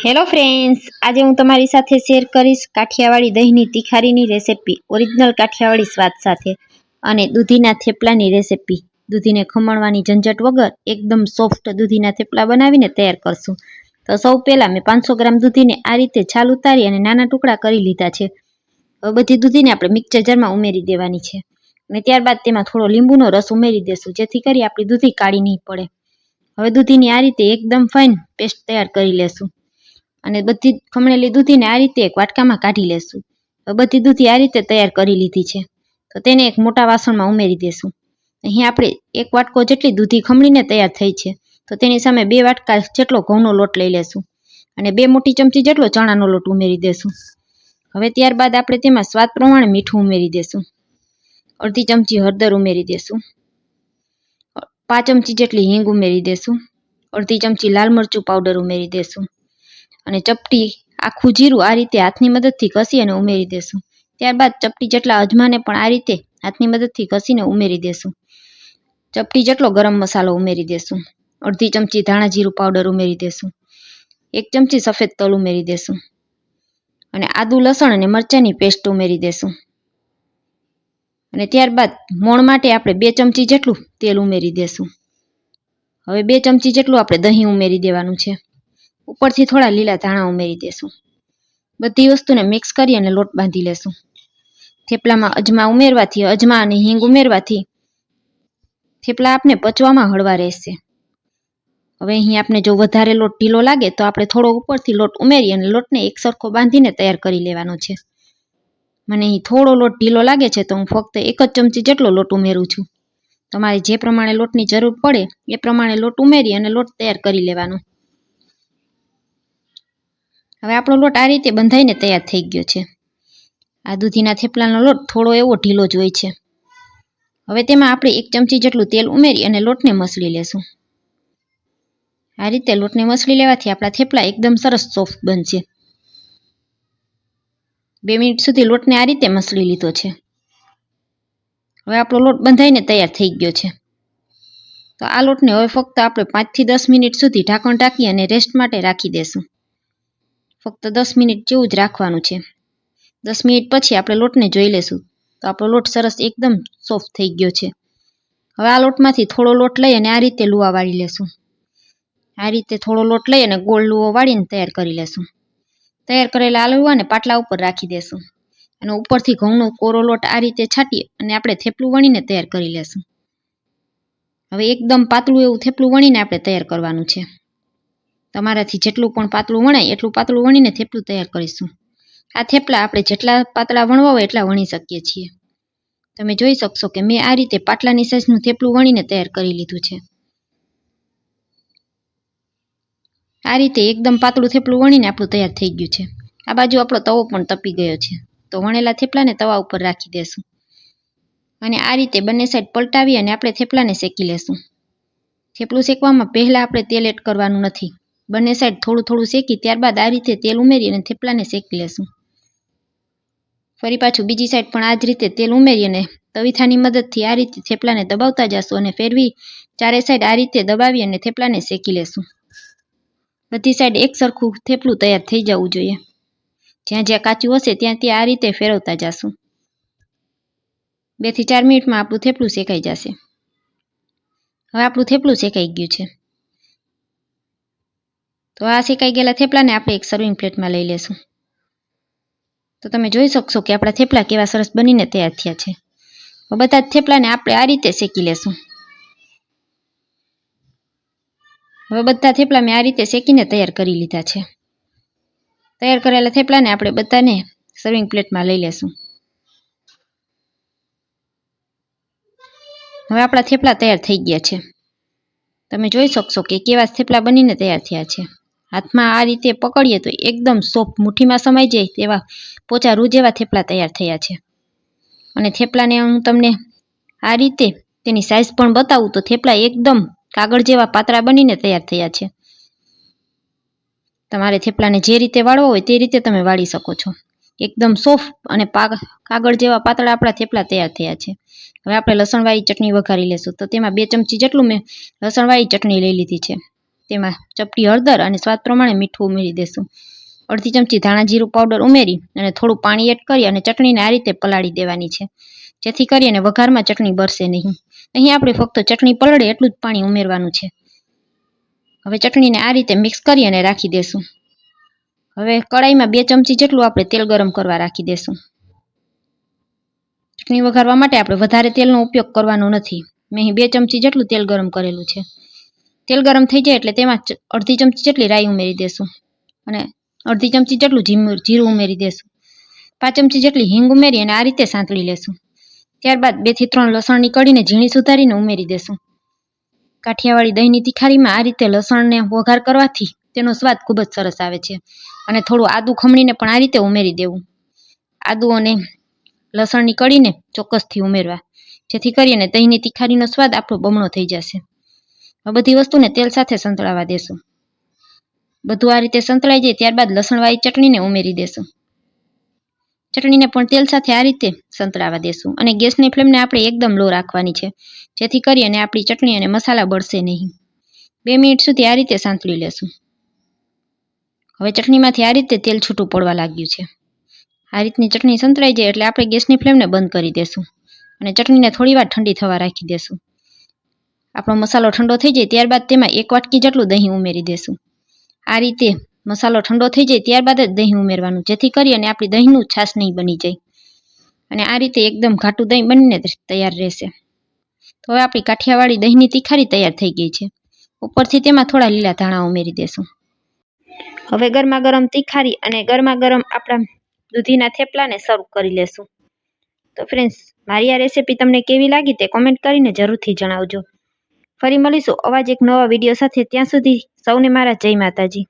Hello friends આજે હું તમારી સાથે શેર કરીશ કાઠિયાવાડી દહીંની તિખારીની રેસિપી ઓરિજિનલ કાઠિયાવાડી સ્વાદ સાથે અને દૂધીના થેપલાની રેસિપી દૂધીને ખમણવાની ઝંઝટ વગર એકદમ સોફ્ટ દૂધીના થેપલા બનાવીને તૈયાર કરશું. તો સૌ પહેલાં મેં પાંચસો ગ્રામ દૂધીને આ રીતે છાલ ઉતારી અને નાના ટુકડા કરી લીધા છે. હવે બધી દૂધીને આપણે મિક્સર જારમાં ઉમેરી દેવાની છે. અને ત્યારબાદ તેમાં થોડો લીંબુનો રસ ઉમેરી દેશું, જેથી કરી આપણી દૂધી કાળી નહીં પડે. હવે દૂધીની આ રીતે એકદમ ફાઇન પેસ્ટ તૈયાર કરી લેશું. અને બધી ખમણેલી દૂધીને આ રીતે એક વાટકામાં કાઢી લેશું. બધી દૂધી આ રીતે તૈયાર કરી લીધી છે. તો તેને એક મોટા વાસણમાં ઉમેરી દેશું. અહીં આપણે એક વાટકો જેટલી દૂધી ખમણીને તૈયાર થઈ છે, તો તેની સામે બે વાટકા જેટલો ઘઉંનો લોટ લઈ લેશું અને બે મોટી ચમચી જેટલો ચણાનો લોટ ઉમેરી દેશું. હવે ત્યારબાદ આપણે તેમાં સ્વાદ પ્રમાણે મીઠું ઉમેરી દેશું. અડધી ચમચી હળદર ઉમેરી દેશું. પાંચ ચમચી જેટલી હિંગ ઉમેરી દેશું. અડધી ચમચી લાલ મરચું પાવડર ઉમેરી દેશું. અને ચપટી આખું જીરું આ રીતે હાથની મદદથી ઘસી અને ઉમેરી દેશું. ત્યારબાદ ચપટી જેટલા અજમાને પણ આ રીતે હાથની મદદથી ઘસીને ઉમેરી દેશું. ચપટી જેટલો ગરમ મસાલો ઉમેરી દેશું. અડધી ચમચી ધાણા જીરું પાવડર ઉમેરી દેશું. એક ચમચી સફેદ તલ ઉમેરી દેશું. અને આદુ, લસણ અને મરચાંની પેસ્ટ ઉમેરી દેશું. અને ત્યારબાદ મોણ માટે આપણે બે ચમચી જેટલું તેલ ઉમેરી દેશું. હવે બે ચમચી જેટલું આપણે દહીં ઉમેરી દેવાનું છે. ઉપરથી થોડા લીલા ધાણા ઉમેરી દેશું. બધી વસ્તુને મિક્સ કરી અને લોટ બાંધી લેશું. થેપલામાં અજમા ઉમેરવાથી, અજમા અને હિંગ ઉમેરવાથી થેપલા આપને પચવામાં હળવા રહેશે. હવે અહીં આપણે જો વધારે લોટ ઢીલો લાગે તો આપણે થોડો ઉપરથી લોટ ઉમેરી અને લોટને એક સરખો બાંધીને તૈયાર કરી લેવાનો છે. મને અહીં થોડો લોટ ઢીલો લાગે છે તો હું ફક્ત એક જ ચમચી જેટલો લોટ ઉમેરું છું. તમારે જે પ્રમાણે લોટની જરૂર પડે એ પ્રમાણે લોટ ઉમેરી અને લોટ તૈયાર કરી લેવાનો. હવે આપણો લોટ આ રીતે બંધાઈને તૈયાર થઈ ગયો છે. આ દૂધીના થેપલાનો લોટ થોડો એવો ઢીલો જ હોય છે. હવે તેમાં આપણે એક ચમચી જેટલું તેલ ઉમેરી અને લોટને મસળી લેશું. આ રીતે લોટને મસળી લેવાથી આપણા થેપલા એકદમ સરસ સોફ્ટ બનશે. બે મિનિટ સુધી લોટને આ રીતે મસળી લીધો છે. હવે આપણો લોટ બંધાઈને તૈયાર થઈ ગયો છે. તો આ લોટને હવે ફક્ત આપણે પાંચથી દસ મિનિટ સુધી ઢાંકણ ઢાંકી અને રેસ્ટ માટે રાખી દેશું. ફક્ત દસ મિનિટ જેવું જ રાખવાનું છે. દસ મિનિટ પછી આપણે લોટને જોઈ લેશું તો આપણો લોટ સરસ એકદમ સોફ્ટ થઈ ગયો છે. હવે આ લોટમાંથી થોડો લોટ લઈ અને આ રીતે લુવા વાળી લેશું. આ રીતે થોડો લોટ લઈ અને ગોળ લુવો વાળીને તૈયાર કરી લેશું. તૈયાર કરેલા આલુવાને પાટલા ઉપર રાખી દેશું. અને ઉપરથી ઘઉંનો કોરો લોટ આ રીતે છાંટી અને આપણે થેપલું વણીને તૈયાર કરી લેશું. હવે એકદમ પાતળું એવું થેપલું વણીને આપણે તૈયાર કરવાનું છે. તમારાથી જેટલું પણ પાતળું વણાય, એટલું પાતળું વણીને થેપલું તૈયાર કરીશું. આ થેપલા આપણે જેટલા પાતળા વણવા હોય એટલા વણી શકીએ છીએ. તમે જોઈ શકશો કે મેં આ રીતે પાટલાની સાઈઝનું થેપલું વણીને તૈયાર કરી લીધું છે. આ રીતે એકદમ પાતળું થેપલું વણીને આપણું તૈયાર થઈ ગયું છે. આ બાજુ આપણો તવો પણ તપી ગયો છે. તો વણેલા થેપલાને તવા ઉપર રાખી દેશું. અને આ રીતે બંને સાઈડ પલટાવી અને આપણે થેપલાને શેકી લેશું. થેપલું શેકવામાં પહેલાં આપણે તેલ એડ કરવાનું નથી. બંને સાઈડ થોડું થોડું શેકી, ત્યારબાદ આ રીતે તેલ ઉમેરી અને થેપલાને શેકી લેશું. ફરી પાછું બીજી સાઈડ પણ આ જ રીતે તેલ ઉમેરી અને તવીથાની મદદથી આ રીતે થેપલાને દબાવતા જશું અને ફેરવી ચારે સાઈડ આ રીતે દબાવી અને થેપલાને શેકી લેશું. બધી સાઈડ એક સરખું થેપલું તૈયાર થઈ જવું જોઈએ. જ્યાં જ્યાં કાચું હશે ત્યાં ત્યાં આ રીતે ફેરવતા જશું. બેથી ચાર મિનિટમાં આપણું થેપલું શેકાઈ જશે. હવે આપણું થેપલું શેકાઈ ગયું છે. તો આ શેકાઈ ગયેલા થેપલાને આપણે એક સર્વિંગ પ્લેટમાં લઈ લેશું. તો તમે જોઈ શકશો કે આપણા થેપલા કેવા સરસ બનીને તૈયાર થયા છે. બધા જ થેપલાને આપણે આ રીતે શેકી લેશું. હવે બધા થેપલા મેં આ રીતે શેકીને તૈયાર કરી લીધા છે. તૈયાર કરેલા થેપલાને આપણે બધાને સર્વિંગ પ્લેટમાં લઈ લેશું. હવે આપણા થેપલા તૈયાર થઈ ગયા છે. તમે જોઈ શકશો કે કેવા થેપલા બનીને તૈયાર થયા છે. હાથમાં આ રીતે પકડીએ તો એકદમ સોફ્ટ મુઠ્ઠીમાં સમાઈ જાય તેવા પોચા રૂ જેવા થેપલા તૈયાર થયા છે. અને થેપલાને હું તમને આ રીતે તેની સાઇઝ પણ બતાવું તો થેપલા એકદમ કાગળ જેવા પાતળા બનીને તૈયાર થયા છે. તમારે થેપલાને જે રીતે વાળવો હોય તે રીતે તમે વાળી શકો છો. એકદમ સોફ્ટ અને કાગળ જેવા પાતળા આપણા થેપલા તૈયાર થયા છે. હવે આપણે લસણવાળી ચટણી વઘારી લેશું. તો તેમાં બે ચમચી જેટલું મેં લસણવાળી ચટણી લઈ લીધી છે. તેમાં ચપટી હળદર અને સ્વાદ પ્રમાણે મીઠું ઉમેરી દેશું. અડધી ચમચી ધાણા જીરું પાવડર ઉમેરી અને થોડું પાણી એડ કરી અને ચટણીને આ રીતે પલાળી દેવાની છે. જેથી કરી અને વઘારમાં ચટણી બરશે નહીં. અહીં આપણે ફક્ત ચટણી પલળે એટલું જ પાણી ઉમેરવાનું છે. હવે ચટણીને આ રીતે મિક્સ કરી અને રાખી દેશું. હવે કડાઈમાં બે ચમચી જેટલું આપણે તેલ ગરમ કરવા રાખી દેશું. ચટણી વઘારવા માટે આપણે વધારે તેલનો ઉપયોગ કરવાનો નથી. મેં અહીં બે ચમચી જેટલું તેલ ગરમ કરેલું છે. તેલ ગરમ થઈ જાય એટલે તેમાં અડધી ચમચી જેટલી રાઈ ઉમેરી દેશું. અને અડધી ચમચી જેટલું જીમું જીરું ઉમેરી દેશું. પાંચ ચમચી જેટલી હિંગ ઉમેરી અને આ રીતે સાંતળી લેશું. ત્યારબાદ બેથી ત્રણ લસણની કળીને ઝીણી સુધારીને ઉમેરી દેશું. કાઠિયાવાડી દહીંની તિખારીમાં આ રીતે લસણને વઘાર કરવાથી તેનો સ્વાદ ખૂબ જ સરસ આવે છે. અને થોડું આદું ખમણીને પણ આ રીતે ઉમેરી દેવું. આદુ અને લસણની કળીને ચોક્કસથી ઉમેરવા. જેથી કરીને દહીંની તિખારીનો સ્વાદ આપણો બમણો થઈ જશે. આ બધી વસ્તુને તેલ સાથે સંતળાવા દેશું. બધું આ રીતે સંતળાઈ જાય ત્યારબાદ લસણવાળી ચટણીને ઉમેરી દેશું. ચટણીને પણ તેલ સાથે આ રીતે સંતળાવા દેશું અને ગેસની ફ્લેમને આપણે એકદમ લો રાખવાની છે. જેથી કરી અને આપણી ચટણી અને મસાલા બળશે નહીં. બે મિનિટ સુધી આ રીતે સાંતળી લેશું. હવે ચટણીમાંથી આ રીતે તેલ છૂટું પડવા લાગ્યું છે. આ રીતની ચટણી સંતળાઈ જાય એટલે આપણે ગેસની ફ્લેમને બંધ કરી દેશું અને ચટણીને થોડીવાર ઠંડી થવા રાખી દેશું. આપણો મસાલો ઠંડો થઈ જાય ત્યારબાદ તેમાં એક વાટકી જેટલું દહીં ઉમેરી દેશું. આ રીતે મસાલો ઠંડો થઈ જાય ત્યારબાદ જ દહીં ઉમેરવાનું, જેથી કરી અને આપણી દહીંનું છાશ નહીં બની જાય. અને આ રીતે એકદમ ઘાટું દહીં બનીને તૈયાર રહેશે. તો હવે આપણી કાઠિયાવાડી દહીંની તિખારી તૈયાર થઈ ગઈ છે. ઉપરથી તેમાં થોડા લીલા ધાણા ઉમેરી દેશું. હવે ગરમા ગરમ તિખારી અને ગરમા ગરમ આપણા દૂધીના થેપલાને સર્વ કરી લેશું. તો ફ્રેન્ડ્સ મારી આ રેસીપી તમને કેવી લાગી તે કોમેન્ટ કરીને જરૂરથી જણાવજો. ફરી મળીશું. અવાજ એક નવા વીડિયો સાથે. ત્યાં સુધી સૌને મારા જય માતાજી.